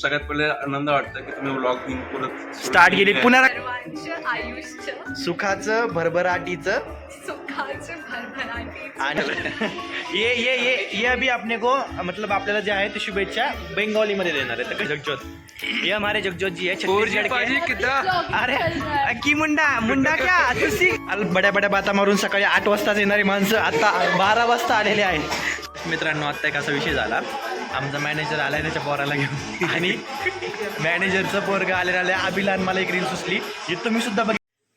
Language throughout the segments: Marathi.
सगळ्यात पहिले आनंद वाटतं की तुम्ही ब्लॉगिंग परत स्टार्ट केली. पुन्हा सर्वांचं आयुष्य. सुखाचं भरभराटीचं. सुखाचं भरभराटीचं. आणि ये ये ये ये अभी अपने को मतलब आपल्याला जे आहे ते शुभेच्छा बेंगोली मध्ये देणार आहे. तर जगजोत ये हमारे जगजोत जी है छत्तीसगढ़ के. अरे की मुंडा मुंडा क्या? तुसी अल बड्या बड्या बाता मारून सकाळी आठ वाजताच येणारी माणसं आता बारा वाजता आलेले आहेत. मित्रांनो आता एक असा विषय झाला. आमचा मॅनेजर आलाय त्याच्या पोराला घेऊन. आणि मॅनेजरचं पोरगा आले आले अभिलान मला एक रील सुचली. जी तुम्ही सुद्धा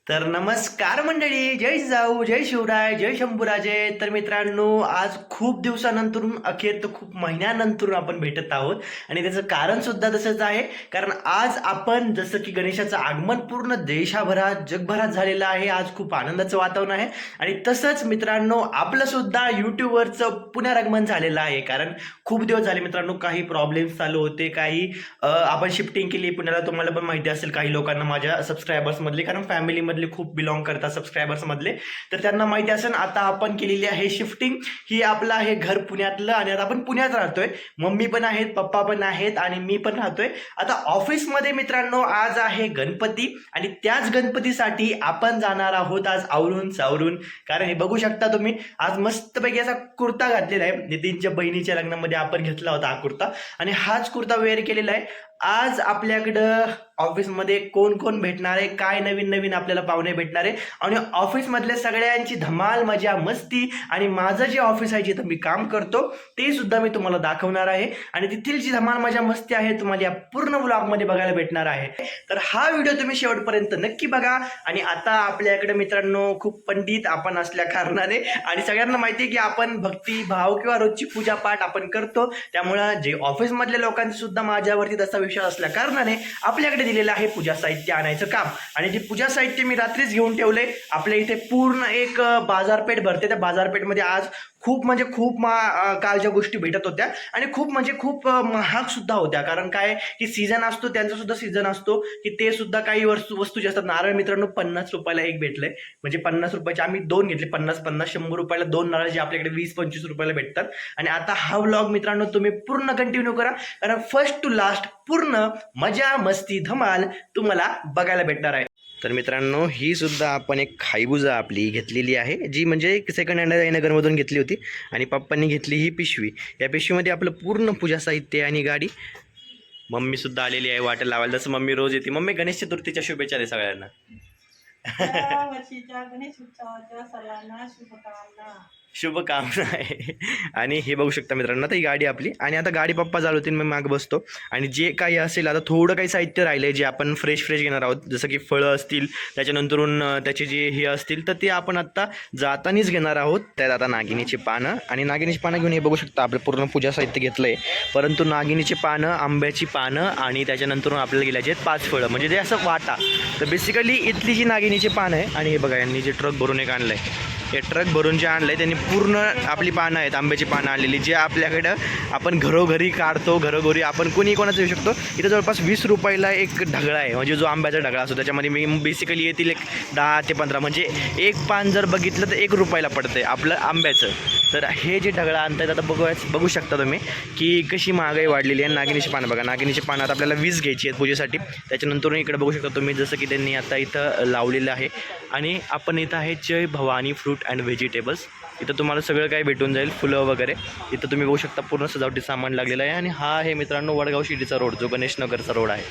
तर नमस्कार मंडळी जय जाऊ जय शिवराय जय शंभूराजे. तर मित्रांनो आज खूप दिवसानंतरून अखेर तर खूप महिन्यानंतरून आपण भेटत आहोत. आणि त्याचं कारण सुद्धा तसंच आहे. कारण आज आपण जसं की गणेशाचं आगमन पूर्ण देशाभरात जगभरात झालेलं आहे. आज खूप आनंदाचं वातावरण आहे. आणि तसंच मित्रांनो आपलं सुद्धा यूट्यूबवरचं पुनरागमन झालेलं आहे. कारण खूप दिवस झाले मित्रांनो काही प्रॉब्लेम्स चालू होते काही आपण शिफ्टिंग केली पुण्याला तुम्हाला पण माहिती असेल काही लोकांना माझ्या सबस्क्रायबर्समधले कारण फॅमिलीमधले खूप बिलॉंग करतात सबस्क्रायबर्समधले तर त्यांना माहिती असेल आता आपण केलेली आहे शिफ्टिंग ही आपलं आहे घर पुण्यातलं आणि आता आपण पुण्यात राहतोय. मम्मी पण आहेत पप्पा पण आहेत आणि मी पण राहतोय. आता ऑफिसमध्ये मित्रांनो आज आहे गणपती आणि त्याच गणपतीसाठी आपण जाणार आहोत आज आवरून सावरून. कारण हे बघू शकता तुम्ही आज मस्तपैकी असा कुर्ता घातलेला आहे. नितीनच्या बहिणीच्या लग्नामध्ये आपण घेतला होता हा कुर्ता. आणि हाच कुर्ता वेअर केलेला आहे. आज आपल्याकडं ऑफिसमध्ये कोण कोण भेटणार आहे? काय नवीन नवीन आपल्याला पाहुणे भेटणार आहे? आणि ऑफिसमधल्या सगळ्यांची धमाल मजा मस्ती आणि माझं जे ऑफिस आहे जिथं मी काम करतो ते सुद्धा मी तुम्हाला दाखवणार आहे. आणि तिथील जी धमाल मजा मस्ती आहे तुम्हाला या पूर्ण ब्लॉगमध्ये बघायला भेटणार आहे. तर हा व्हिडिओ तुम्ही शेवटपर्यंत नक्की बघा. आणि आता आपल्याकडे मित्रांनो खूप पंडित आपण असल्या कारणाने आणि सगळ्यांना माहिती आहे की आपण भक्ती भाव किंवा रोजची पूजा पाठ आपण करतो. त्यामुळं जे ऑफिसमधल्या लोकांचा सुद्धा माझ्यावरती तसा विषय असल्या कारणाने आपल्याकडे दिलेलं आहे पूजा साहित्य आणायचं काम. आणि जे पूजा साहित्य मी रात्रीच घेऊन ठेवले आपल्या इथे पूर्ण एक बाजारपेठ भरते. त्या बाजारपेठमध्ये आज खूप म्हणजे खूप मा कालच्या गोष्टी भेटत होत्या. आणि खूप म्हणजे खूप महाग सुद्धा होत्या. कारण काय की सीझन असतो त्यांचा सुद्धा सीझन असतो की ते सुद्धा काही वस्तू वस्तू जे असतात नारळ मित्रांनो पन्नास रुपयाला एक भेटलंय. म्हणजे पन्नास रुपयाचे आम्ही दोन घेतले पन्नास पन्नास शंभर रुपयाला दोन नारळ जे आपल्याकडे वीस पंचवीस रुपयाला भेटतात. आणि आता हा व्लॉग मित्रांनो तुम्ही पूर्ण कंटिन्यू करा. कारण फर्स्ट टू लास्ट पूर्ण मजा मस्ती धमाल तुम्हाला बघायला भेटणार आहे. तर मित्रांनो ही सुद्धा आपण एक खाईबुजा आपली घेतलेली आहे जी म्हणजे सेकंड हँड नगरमधून घेतली होती आणि पप्पांनी घेतली ही पिशवी. या पिशवीमध्ये आपलं पूर्ण पूजा साहित्य आणि गाडी. मम्मी सुद्धा आलेली आहे वाटेल लावायला. जसं मम्मी रोज येते. मम्मी गणेश चतुर्थीच्या शुभेच्छा दे सगळ्यांना. वर्षीच्या गणेश उत्सवाच्या सर्वांना शुभकामना. शुभकामना आहे. आणि हे बघू शकता मित्रांनो आता ही गाडी आपली. आणि आता गाडी पप्पा चालवतील मी माग बसतो. आणि जे काही असेल आता थोडं काही साहित्य राहिलं आहे जे आपण फ्रेश फ्रेश घेणार आहोत. जसं की फळं असतील त्याच्यानंतरून त्याचे जे हे असतील तर ते आपण आत्ता जातानीच घेणार आहोत. त्यात आता नागिनीची पानं. आणि नागिनीची पानं घेऊन हे बघू शकता आपलं पूर्ण पूजा साहित्य घेतलं आहे परंतु नागिनीची पानं आंब्याची पानं आणि त्याच्यानंतरून आपल्याला गेल्याचे आहेत पाच फळं. म्हणजे ते असं वाटा. तर बेसिकली इथली जी नागिनीची पानं आहे आणि हे बघा यांनी जे ट्रक भरून एक आणलं आहे हे ट्रक भरून जे आणलं आहे त्यांनी पूर्ण आपली पानं आहेत आंब्याची पानं आणलेली जे आपल्याकडं आपण घरोघरी काढतो घरोघरी आपण कोणी कोणाचं येऊ शकतो इथं जवळपास वीस रुपयाला एक ढगळा आहे. म्हणजे जो आंब्याचा ढगळा असतो त्याच्यामध्ये मी बेसिकली येतील एक दहा ते पंधरा. म्हणजे एक पान जर बघितलं तर एक रुपयाला पडतं आहे आपलं आंब्याचं. तर हे जे ढगळा आणतायत आता बघू बघू शकता तुम्ही की कशी महागाई वाढलेली आहे. नागिनीची पानं बघा नागिनीची पानं आता आपल्याला वीस घ्यायची आहेत पूजेसाठी. त्याच्यानंतर इकडे बघू शकता तुम्ही जसं की त्यांनी आता इथं लावलेलं आहे. आणि आपण इथं आहे Jai Bhavani fruit and vegetables. इथं तुम्हाला सगळं काही भेटून जाईल फुलं वगैरे. इथं तुम्ही बघू शकता पूर्ण सजावटी सामान लागलेलं आहे. आणि हा आहे मित्रांनो वडगाव शिटीचा रोड जो गणेशनगरचा रोड आहे.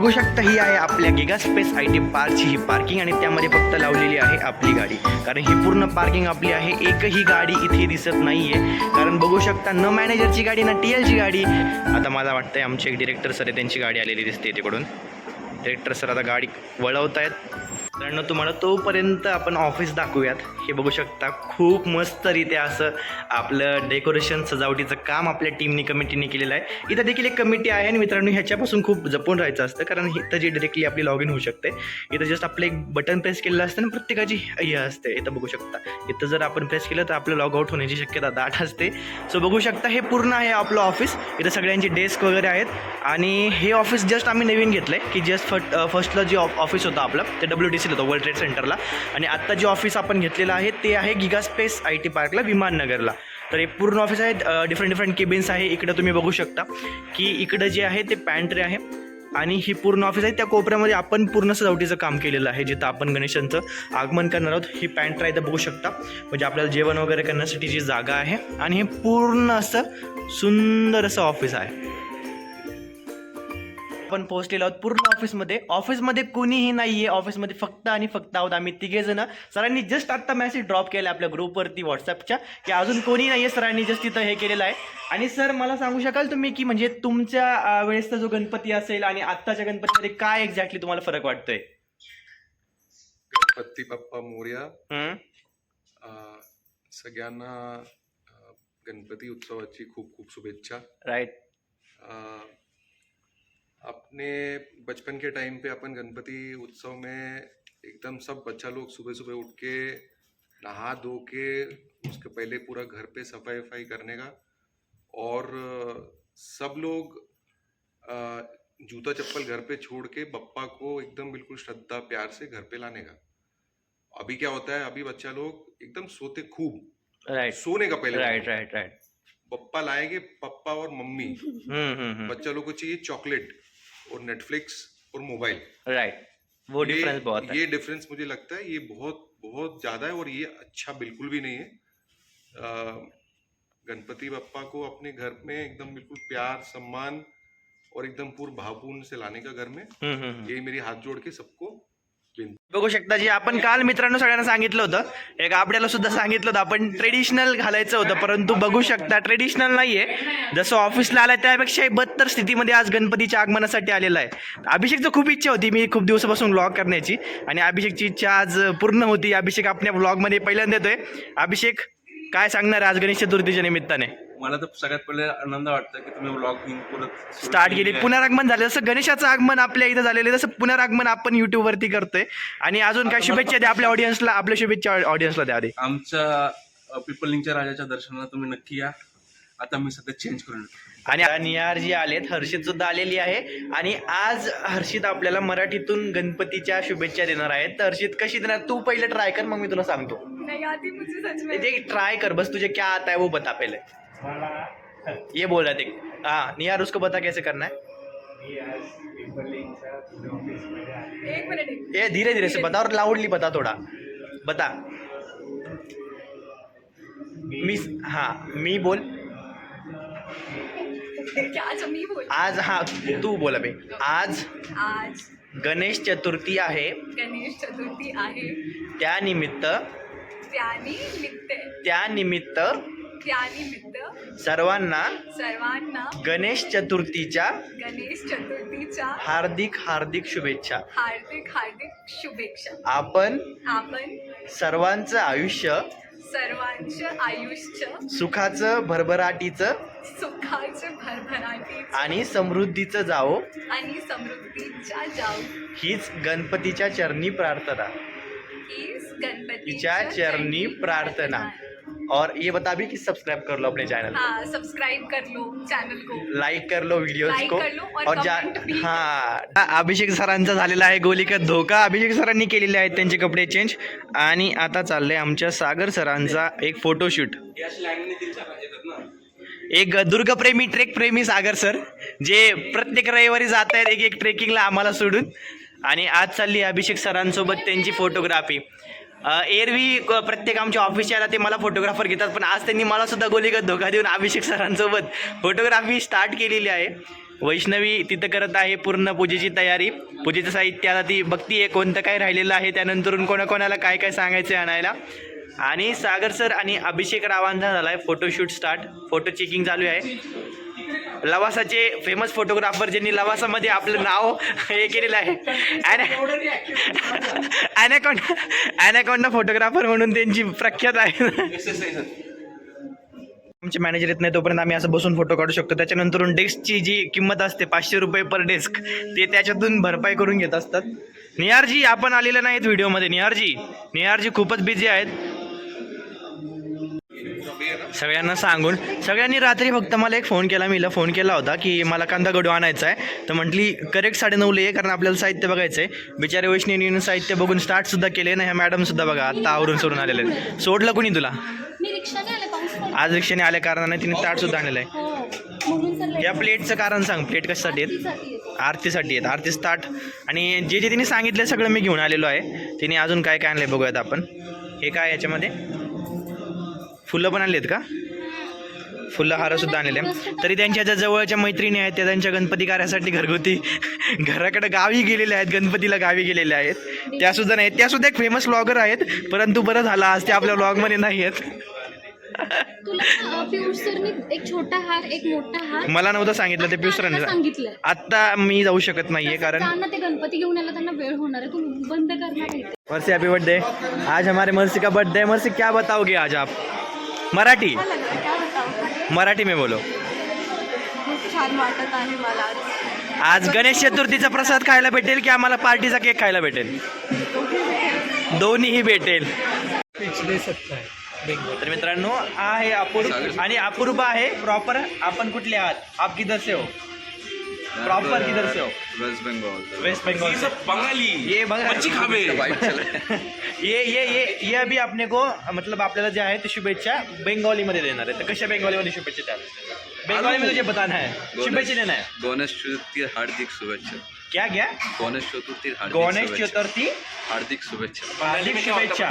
बघू शकता ही आहे आपल्या गिगा स्पेस आय टी पार्कची ही पार्किंग आणि त्यामध्ये फक्त लावलेली आहे आपली गाडी. कारण ही पूर्ण पार्किंग आपली आहे एकही गाडी इथे दिसत नाही आहे कारण बघू शकता न मॅनेजरची गाडी ना टी एलची गाडी. आता मला वाटतंय आमचे एक डिरेक्टर सर आहे त्यांची गाडी आलेली दिसते तिकडून डिरेक्टर सर आता गाडी वळवत आहेत मित्रांनो तुम्हाला तोपर्यंत आपण ऑफिस दाखवूयात. हे बघू शकता खूप मस्तरित्या असं आपलं डेकोरेशन सजावटीचं काम आपल्या टीमनी कमिटीने केलेलं आहे. इथं देखील एक कमिटी आहे आणि मित्रांनो ह्याच्यापासून खूप जपून राहायचं असतं. कारण इथं जे डिरेक्टली आपली लॉग इन होऊ शकते इथं जस्ट आपलं एक बटन प्रेस केलेलं असतं आणि प्रत्येकाची हे असते. इथं बघू शकता. इथं जर आपण प्रेस केलं तर आपलं लॉग आउट होण्याची शक्यता दाट असते. सो बघू शकता हे पूर्ण आहे आपलं ऑफिस इथं सगळ्यांची डेस्क वगैरे आहेत. आणि हे ऑफिस जस्ट आम्ही नवीन घेतलं आहे की जस्ट फट फर्स्टला जे ऑफिस होतं आपलं ते डब्ल्यू डी सी सीला होतं वर्ल्ड ट्रेड सेंटरला आणि आत्ता जे ऑफिस आपण घेतलेलं आहे ते आहे गिगा स्पेस आय टी पार्कला विमाननगरला. तर हे पूर्ण ऑफिस आहे डिफरंट डिफरंट केबिन्स आहे. इकडं तुम्ही बघू शकता की इकडं जे आहे ते पॅन्ट्री आहे. आणि ही पूर्ण ऑफिस आहे. त्या कोपऱ्यामध्ये आपण पूर्ण सजावटीचं काम केलेलं आहे. जिथं आपण गणेशांचं आगमन करणार आहोत ही पॅन्ट्री आहे इथं बघू शकता. म्हणजे आपल्याला जेवण वगैरे करण्यासाठी जी जागा आहे. आणि हे पूर्ण असं सुंदर असं ऑफिस आहे. आपण पोहोचलेलो आहोत पूर्ण ऑफिसमध्ये. ऑफिसमध्ये कोणीही नाही आहे ऑफिसमध्ये फक्त आणि फक्त आहोत आम्ही तिघे जण. सरांनी जस्ट आत्ता मेसेज ड्रॉप केला आपल्या ग्रुपवरती व्हॉट्सअपच्या की अजून कोणी नाही आहे सरांनी जस्ट तिथं हे केलेलं आहे. आणि सर मला सांगू शकाल तुम्ही की म्हणजे तुमच्या वेळेसचा जो गणपती असेल आणि आत्ताच्या गणपतीमध्ये काय एक्झॅक्टली तुम्हाला फरक वाटतोय? गणपती बाप्पा मोर्या. सगळ्यांना गणपती उत्सवाची खूप खूप शुभेच्छा. राईट अपने बचपन के टाइम पे अपन गणपति उत्सव में एकदम सब बच्चा लोग सुबह सुबह उठ के नहा धो के उसके पहले पूरा घर पे सफ़ाई वफाई करने का। और सब लोग जूता चप्पल घर पे छोड़ के बप्पा को एकदम बिल्कुल श्रद्धा प्यार से घर पे लाने का। अभी क्या होता है अभी बच्चा लोग एकदम सोते खूब। राईट सोने का पहले राइट राइट राइट पप्पा लाएँगे पप्पा और मम्मी। हम्म हम्म हम्म। बच्चा लोग को चाहिए चॉकलेट। और नेटफ्लिक्स और मोबाइल राइट वो ये- डिफरेंस बहुत है। ये डिफरेंस मुझे लगता है ये बहुत बहुत ज़्यादा है और ये अच्छा बिल्कुल भी नहीं है। गणपति बप्पा को अपने घर में एकदम बिल्कुल प्यार सम्मान और एकदम पूर्व भावपूर्ण से लाने का घर में हम्म हम्म हम्म. यही मेरी हाथ जोड़ के सबको बघू शकता जे आपण काल मित्रांनो सगळ्यांना सांगितलं होतं एक आपल्याला सुद्धा सांगितलं होतं आपण ट्रेडिशनल घालायचं होतं परंतु बघू शकता ट्रेडिशनल नाहीये. जसं ऑफिसला आलाय त्यापेक्षा बदतर स्थितीमध्ये आज गणपतीच्या आगमनासाठी आलेला आहे. अभिषेकचं खूप इच्छा होती मी खूप दिवसापासून व्लॉग करण्याची आणि अभिषेकची इच्छा आज पूर्ण होती. अभिषेक आपल्या व्लॉगमध्ये पहिल्यांदा येतोय. अभिषेक काय सांगणार आहे आज गणेश चतुर्थीच्या निमित्ताने? मला तर सगळ्यात पहिले आनंद वाटतं की तुम्ही ब्लॉग परत स्टार्ट केली. पुनरागमन झालं जसं गणेशाचं आगमन आपल्या इथं झालेलं आहे तसं पुनरागमन आपण YouTube वरती करतोय. आणि अजून काय शुभेच्छा द्या आपल्या ऑडियन्सला आपल्या शुभेच्छा ऑडियन्सला द्या आधी. आमच्या पिपलिंगच्या राजाच्या दर्शनाला तुम्ही नक्की या. आता मी सध्या चेंज करून. आणि निहार जी आलेत हर्षित सुद्धा आलेली आहे. आणि आज हर्षित आपल्याला मराठीतून गणपतीच्या शुभेच्छा देणार आहेत. तर हर्षित कशी देणार? तू पहिले ट्राय कर मग मी तुला सांगतो. नहीं आती मुझे सच में ते ट्राय कर बस तुझे क्या आता है वो बता पहले. ये बोल रहा देख हाँ निहार उसको बता कैसे करना है? एक मिनट एक ये धीरे धीरे से बता और लाउडली बता थोड़ा। बता। मी हाँ मी बोल। मी आज हाँ तू बोल अबे आज आज गणेश चतुर्थी आहे। गणेश चतुर्थी आहे। त्यानिमित्त त्यानिमित्त त्यानिमित्त त्यानिमित्त सर्वांना सर्वांना गणेश चतुर्थीच्या गणेश चतुर्थीच्या हार्दिक हार्दिक शुभेच्छा. हार्दिक हार्दिक शुभेच्छा. आपण आपण सर्वांचं आयुष्य सर्वांचं आयुष्य सुखाचं भरभराटीचं सुखाचं भरभराटीचं आणि समृद्धीचं जावो. आणि समृद्धीच्या जाऊ हीच गणपतीच्या चरणी प्रार्थना. हीच गणपतीच्या तिच्या चरणी प्रार्थना. और ये बता भी कि सब्सक्राइब कर लो अपने चैनल हाँ सब्सक्राइब कर लो चैनल को। लाईक कर लो व्हिडिओज Like को कर लो और और जा comment भी. हा अभिषेक सरांचा झालेला आहे गोलिकत धोका. अभिषेक सरांनी केलेले आहेत त्यांचे कपडे चेंज आणि आता चाललंय आमच्या सागर सरांचा एक फोटोशूट एक दुर्गप्रेमी ट्रेक प्रेमी सागर सर जे प्रत्येक रविवारी जात आहेत एक एक ट्रेकिंगला आम्हाला सोडून. आणि आज चालली अभिषेक सरांसोबत त्यांची फोटोग्राफी एरवी प्रत्येक आमच्या ऑफिसच्या ते मला फोटोग्राफर घेतात पण आज त्यांनी मला सुद्धा गोलीगत धोका देऊन अभिषेक सरांसोबत फोटोग्राफी स्टार्ट केलेली आहे. वैष्णवी तिथं करत आहे पूर्ण पूजेची तयारी. पूजेचं साहित्य आता ती बघतीये कोणतं काय राहिलेलं आहे त्यानंतरून कोणाकोणाला काय काय सांगायचं आणायला. आणि सागर सर आणि अभिषेक रावांचा झाला आहे फोटोशूट स्टार्ट फोटो चेकिंग चालू आहे. लवासाचे फेमस फोटोग्राफर ज्यांनी लवासामध्ये आपलं नाव हे केलेलं आहे. अॅनाकॉन्डा अॅनाकॉन्डा फोटोग्राफर म्हणून त्यांची प्रख्यात आहे. आमचे मॅनेजर येत नाही तोपर्यंत आम्ही असं बसून फोटो काढू शकतो. त्याच्यानंतर डेस्कची जी किंमत असते पाचशे रुपये पर डेस्क ते त्याच्यातून भरपाई करून घेत असतात. निहारजी आपण आलेले नाहीत व्हिडिओमध्ये निहारजी निहारजी खूपच बिझी आहेत. सगळ्यांना सांगून सगळ्यांनी रात्री फक्त मला एक फोन केला मीला फोन केला होता की मला कांदा गडू आणायचा आहे. तर म्हटली करेक्ट साडेनऊला ये कारण आपल्याला साहित्य बघायचं आहे बिचारे वैष्णवीने साहित्य बघून स्टार्टसुद्धा केले ना ह्या मॅडमसुद्धा बघा आत्ता आवरून सोडून आलेले. सोडलं कुणी तुला. आज रिक्षाने आल्या कारणाने तिने ताटसुद्धा आणलेलं आहे या प्लेटचं कारण सांग प्लेट कशासाठी आहेत. आरतीसाठी आहेत. आरतीच ताट आणि जे जे तिने सांगितलं सगळं मी घेऊन आलेलो आहे. तिने अजून काय काय आणलंय बघूयात आपण. हे काय याच्यामध्ये? फुलं पण आणली आहेत का? फुलं हार सुद्धा आणलेले. तरी त्यांच्या ज्या जवळच्या मैत्रिणी आहेत त्या त्यांच्या गणपती कार्यासाठी घरगुती घराकडे गावी गेलेल्या आहेत गणपतीला गावी गेलेल्या आहेत. त्या सुद्धा नाहीत. त्या सुद्धा एक फेमस ब्लॉगर आहेत परंतु बरं झालं आज ते आपल्या ब्लॉगमध्ये नाही आहेत. मला नव्हतं सांगितलं ते आता पियुसरांनी सांगितलंय. आत्ता मी जाऊ शकत नाहीये कारण ते गणपती घेऊन यायला त्यांना वेळ होणार आहे. बंद करणार. मर्सी हैप्पी बर्थडे आज हमारे मर्सी का बर्थडे मर्सी क्या बताओगे आज आप? मराठी. मराठी में बोलो. छान वाटत आहे मला. आज आज गणेश चतुर्थीचा प्रसाद खायला भेटेल की आम्हाला पार्टीचा केक खायला भेटेल? दोन्हीही भेटेल. तर मित्रांनो हा आहे अपूर्व आणि अपूर्व आहे प्रॉपर आपण कुठले आहात? आप किधर से हो? प्रॉपर किधर से हो? वेस्ट बंगाल वेस्ट बंगाल सब बंगाली। ये बंगाली. अच्छी खावे। ये ये ये ये अभी आपने को मतलब आपल्याला जे आहे ते शुभेच्छा बेंगॉलीमध्ये देणार आहे. तर कशा बेंगॉलीमध्ये शुभेच्छा बेंगॉली में तुझे बताना है शुभेच्छा देना है गणेश चतुर्थी हार्दिक शुभेच्छा. क्या क्या? गणेश चतुर्थी हार्दिक गणेश शुभेच्छा चतुर्थी? हार्दिक शुभेच्छा। हार्दिक शुभेच्छा.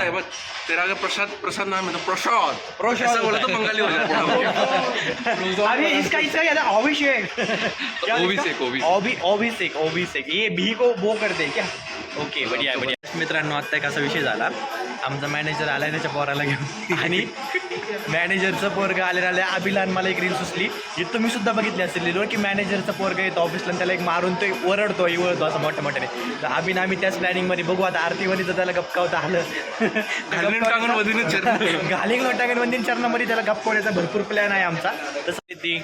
तेरा अगर प्रसाद प्रसाद नाम है तो प्रसाद. प्रसाद. ऐसा बोला तो है। बंगाली हो जाता अभी इसका इसका क्या था अभिषेक? अभिषेक. अभि अभिषेक अभिषेक ये भी को वो करते हैं क्या? ओके बढ़िया बढ़िया. मित्रांनो आत्ता एक असा विषय झाला. आमचा मॅनेजर आलाय त्याच्या पोराला घेऊन. आणि मॅनेजरचं पोरगा आले आले अभिलान मला एक रील सुचली. जी तुम्ही सुद्धा बघितली असेल रीलवर की मॅनेजरचा पोरगा येतो ऑफिसला त्याला एक मारून तो ओरडतो इवळतो असं मोठ्या मोठ्याने तर अभिन आम्ही त्याच प्लॅनिंगमध्ये बघू. आता आरतीमध्ये तर त्याला गपकावता. आलं. घालिंग लोटांगण मंदिर चरणामध्ये त्याला गप्पवण्याचा भरपूर प्लॅन आहे आमचा. तसं रिद्धी.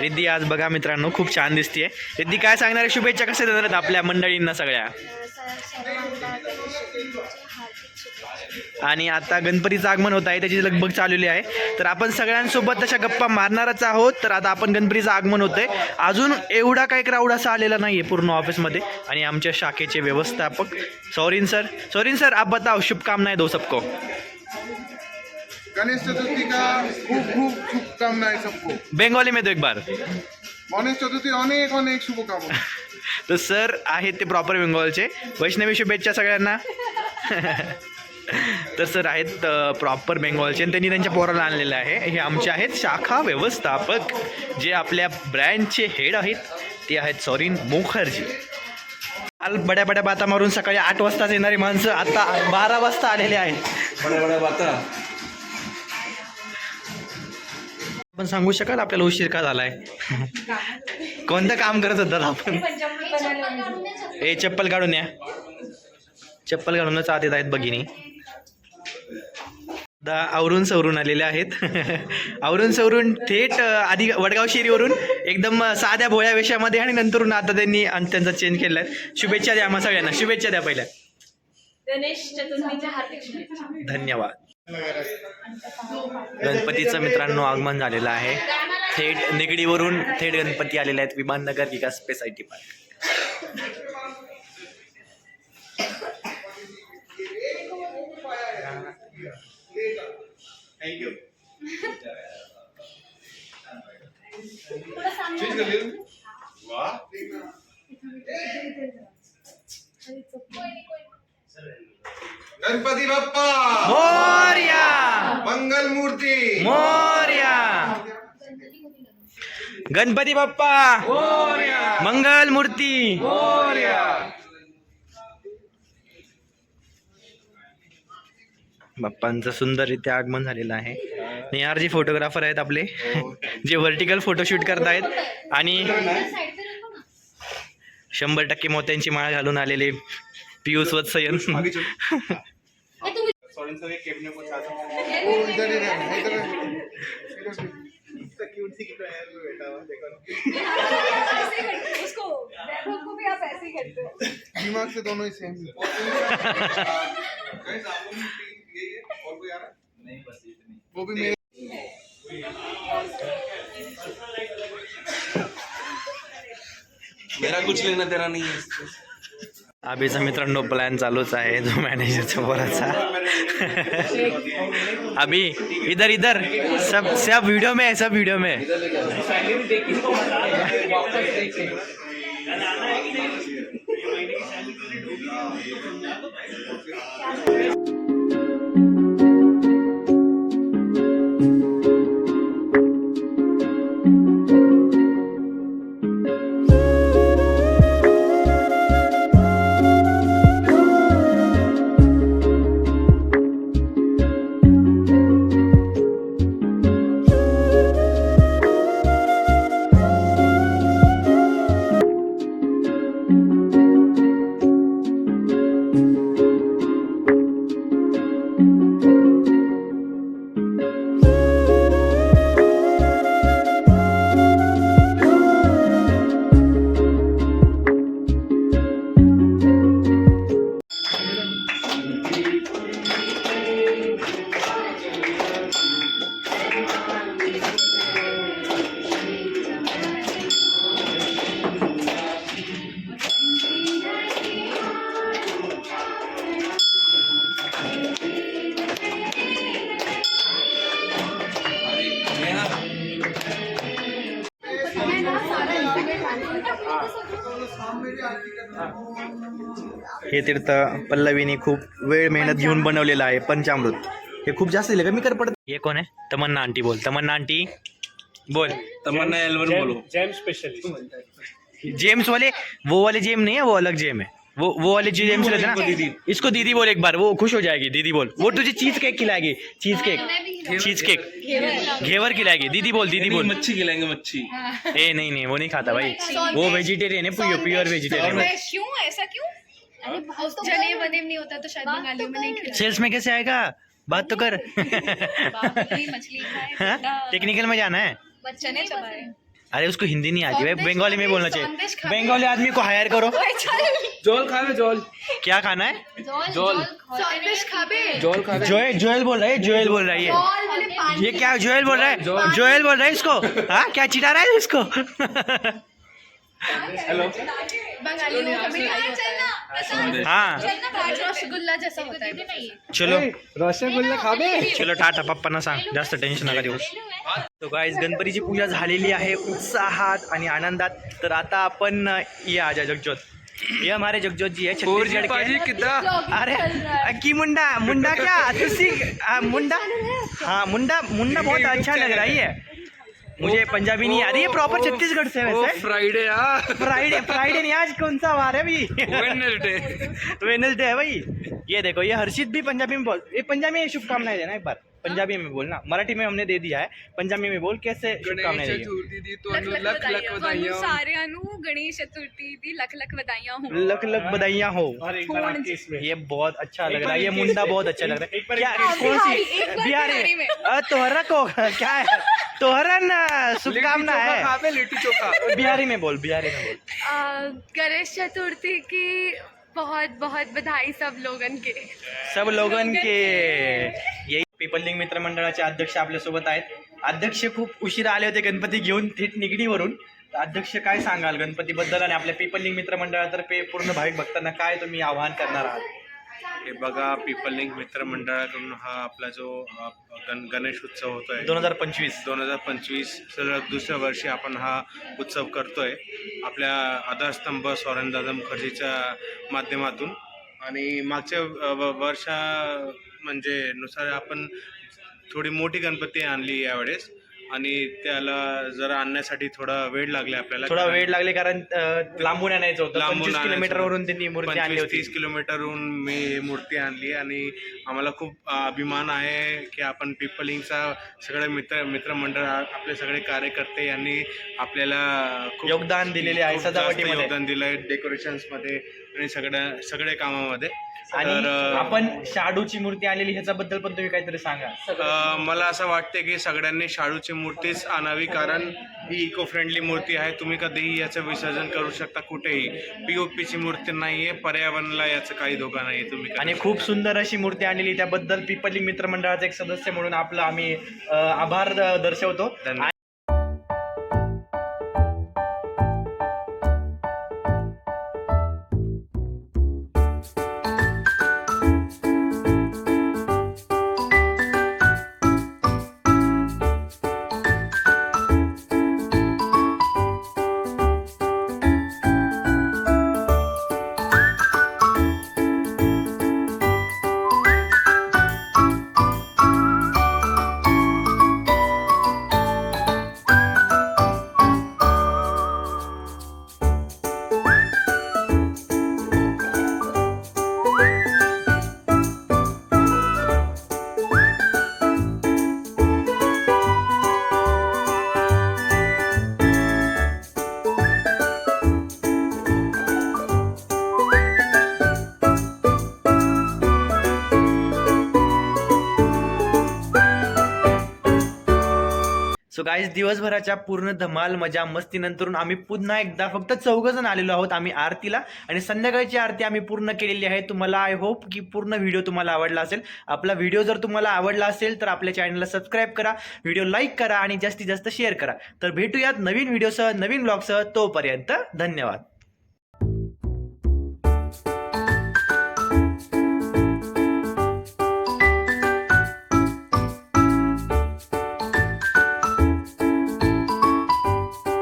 रिद्धी आज बघा मित्रांनो खूप छान दिसतीये. रिद्धी काय सांगणार आहे? शुभेच्छा कशा देणार आपल्या मंडळींना सगळ्या? आणि आता गणपतीचं आगमन होत आहे त्याची लगबग चाललेली आहे. तर आपण सगळ्यांसोबत तशा गप्पा मारणारच आहोत. तर आता आपण गणपतीचं आगमन होतंय. अजून एवढा काही क्राऊड असा आलेला नाही आहे पूर्ण ऑफिसमध्ये आणि आमच्या शाखेचे व्यवस्थापक सौरीन सर सौरीन सर आप बताओ शुभकामनाएं दो सबको. गणेश चतुर्थी का खूब खूब शुभकामनाएं सबको. बेंगॉली में दो एक बार. गणेश चतुर्थी अनेक अनेक शुभकामना. तर सर आहेत ते प्रॉपर बेंगॉलचे वैष्णवी शुभेच्छा सगळ्यांना. तर सर आहेत प्रॉपर बेंगॉलचे आणि त्यांनी त्यांच्या पोराला आणलेलं आहे. हे आमचे आहेत शाखा व्यवस्थापक जे आपल्या ब्रँडचे हेड आहेत. ते आहेत सौरीन मुखर्जी. काल बड्या बड्या बाता मारून सकाळी आठ वाजताच येणारी माणसं आता बारा वाजता आलेले आहेत. बड्या बड्या बाता. आपण सांगू शकाल आपल्याला उशीर का झालाय? कोणतं काम करत होतात आपण? हे चप्पल काढून या. चप्पल काढूनच आत येत आहेत भगिनी. दा आवरून सवरून आलेले आहेत. आवरून सवरून थेट आधी वडगाव शेरीवरून एकदम साध्या भोळ्या वेशामध्ये आणि नंतरून आता त्यांनी त्यांचा चेंज केला आहे शुभेच्छा द्या मग सगळ्यांना. शुभेच्छा द्या पहिल्या. गणेश चतुर्थीच्या हार्दिक शुभेच्छा. धन्यवाद. गणपतीचं मित्रांनो आगमन झालेलं आहे. थेट निगडीवरून थेट गणपती आलेले आहेत. Vimannagar Vikas space I T park Ganpati Bappa Morya! Mangal Murti Morya! Ganpati बाप्पा मंगल मूर्ती बाप्पांचं सुंदररित्या आगमन झालेलं आहे. निहारजी फोटोग्राफर आहेत आपले जे व्हर्टिकल फोटोशूट करतायत. आणि शंभर टक्के मोत्यांची माळ घालून आलेले पियुष वत्सयन. ही ही हो दिमाग से दोनों ही सेम वो भी मेरे मेरा कुछ लेना देना नहीं है। इससे. अभिचा मित्रांनो प्लॅन चालूच आहे जो मॅनेजर समोरचा अभी इधर इधर. सब सब वीडियो में है सब वीडियो में. तीर्थ पल्लवीने खूप वेळ मेहनत घेऊन बनवलेलं आहे पंचामृत. हे खूप जास्त दिलं कमी कर पडत हे कोण आहे? तमन्ना आंटी बोल. तमन्ना आंटी बोल. तमन्ना एलवन बोलो. जेम्स वाले वो वाले जेम नहीं है वो अलग जेम है वो वो वाले जो जेम्स रहते हैं ना इसको दीदी. बोल एक बार वो खुश हो जाएगी दीदी बोल. वो तुझे चीज़ केक खिलाएगी चीज़ केक चीज़ केक घेवर खिलाएगी दीदी बोल दीदी बोल. मच्छी खिलाएँगे मच्छी. ए नहीं नहीं वो नहीं खाता भाई. वो वेजिटेरियन है प्योर प्योर वेजिटेरियन है. क्यों? ऐसा क्यों? अरे भाव तो जने बने नहीं होता तो शायद बंगालियों में नहीं खिलाते। सेल्स में कैसे आएगा? बात तो कर। मछली टेक्निकल में जाना है? चने चबाए। अरे उसको हिंदी नहीं आती। भाई बंगाली में बोलना चाहिए। बंगाली आदमी को हायर करो। जोल खा लो जोल। क्या खाना है? जोल जोल। जोएल जोएल बोल रहा है जोएल बोल रहा है ये। क्या जोएल बोल रहा है? जोएल बोल रहा है इसको। हाँ क्या चिढ़ा रहा है इसको? हाँ. बाहर रसगुल्ला जैसा होता. है नहीं चलो. रसगुल्ला खाबे चलो टाटा पप्पांना सांग. जास्त टेन्शन नका देऊ तो गाईज गणपतीची पूजा झालेली आहे उत्साहात आणि आनंदात. तर आता आपण ये आजा जगजोत ये हमारे जगजोत जी है छत्तीसगढ़ के अरे की मुंडा मुंडा क्या? तुसी मुंडा? हाँ. मुंडा मुंडा बहुत अच्छा लग रहा है ये. मुझे पंजाबी नहीं आ रही है प्रॉपर छत्तीसगढ़ से वैसे। फ्राइडे यार फ्राइडे फ्राइडे नहीं आज कौन सा वार है भाई वेडनेसडे वेनसडे है भाई। ये देखो ये हर्षित भी पंजाबी में बोल ये पंजाबी में शुभकामनाएं देना एक बार। पंजाबी में बोलना मराठी में हमने दे दिया है पंजाबी में बोल कैसे शुभकामनाएं देंगे ਤੁਹਾਨੂੰ ਸਾਰਿਆਂ ਨੂੰ ਗਣੇਸ਼ ਚਤੁਰਥੀ ਦੀ ਲੱਖ ਲੱਖ ਵਧਾਈਆਂ ਹੋਣ लख लख बधाइयाँ हो ये बहुत अच्छा लग रहा है ये मुंडा बहुत अच्छा लग रहा है क्या कौन सी एक बार बिहारी बिहारी में। अ, तोहरा को क्या है तोहरा ना शुभकामना है लिट्टी चोखा बिहारी में बोल बिहारी में बोल गणेश चतुर्थी की बहुत बहुत बधाई सब लोगन के सब लोगन के यही पिपलिंग मित्र मंडळाचे अध्यक्ष आपल्यासोबत आहेत. अध्यक्ष खूप उशिरा आले होते गणपती घेऊन थेट निगडीवरून. अध्यक्ष काय सांगाल गणपतीबद्दल आणि आपल्या पिपलिंग मित्र मंडळातर्फे पूर्ण भाविक भक्तांना काय तुम्ही आवाहन करणार आहात? हे बघा पीपल लिंक मित्र मंडळाकडून हा आपला जो गण गणेश उत्सव होतोय. दोन हजार पंचवीस. दोन हजार पंचवीस सलग दुसऱ्या वर्षी आपण हा उत्सव करतोय. आपल्या आधारस्तंभ स्वरांदादा मुखर्जीच्या माध्यमातून. आणि मागच्या वर्षा म्हणजे नुसार आपण थोडी मोठी गणपती आणली यावेळेस. आणि त्याला जरा आणण्यासाठी थोडा वेळ लागला आपल्याला थोडा कारण वेळ लागले कारण अं, लांबून आणायचं होतं. लांबून पंचवीस किलोमीटरवरून. त्यांनी मूर्ती आणली 25 होती. तीस किलोमीटरहून मी मूर्ती आणली आणि आम्हाला खूप अ, अभिमान आहे की आपण पिपलिंगचा सगळे मित्र मित्रमंडळ आ- आपले सगळे कार्यकर्ते यांनी आपल्याला खूप योगदान दिलेले आहे खूप जास्त सजावटीमध्ये. योगदान दिलं आहे डेकोरेशन्समध्ये आणि सगळ्या सगळ्या कामामध्ये. आणि तर, अ, आपण शाडूची मूर्ती आलेली ह्याच्याबद्दल पण तुम्ही काहीतरी सांगा. अ, मला असं वाटते की सगळ्यांनी शाडूची मूर्तीच आणावी कारण ही इको फ्रेंडली मूर्ती आहे. तुम्ही कधीही याचं विसर्जन करू शकता कुठेही. पीओपीची मूर्ती नाहीये पर्यावरणाला याचं काही धोका नाहीये. तुम्ही आणि. खूप सुंदर अशी मूर्ती आणलेली त्याबद्दल पिपली मित्रमंडळाचा एक सदस्य म्हणून आपला आम्ही अं, आभार द- दर्शवतो. गाईज दिवसभराच्या पूर्ण धमाल मजा मस्तीनंतरून आम्ही पुन्हा एकदा फक्त चौघजण आलेलो आहोत आम्ही आरतीला. आणि संध्याकाळची आरती आम्ही पूर्ण केलेली आहे. तुम्हाला आय होप की पूर्ण व्हिडिओ तुम्हाला आवडला असेल. आपला व्हिडिओ जर तुम्हाला आवडला असेल तर आपल्या चॅनलला सबस्क्राईब करा. व्हिडिओ लाईक करा आणि जास्तीत जास्त शेअर करा. तर भेटूयात नवीन व्हिडिओसह नवीन ब्लॉगसह तोपर्यंत धन्यवाद.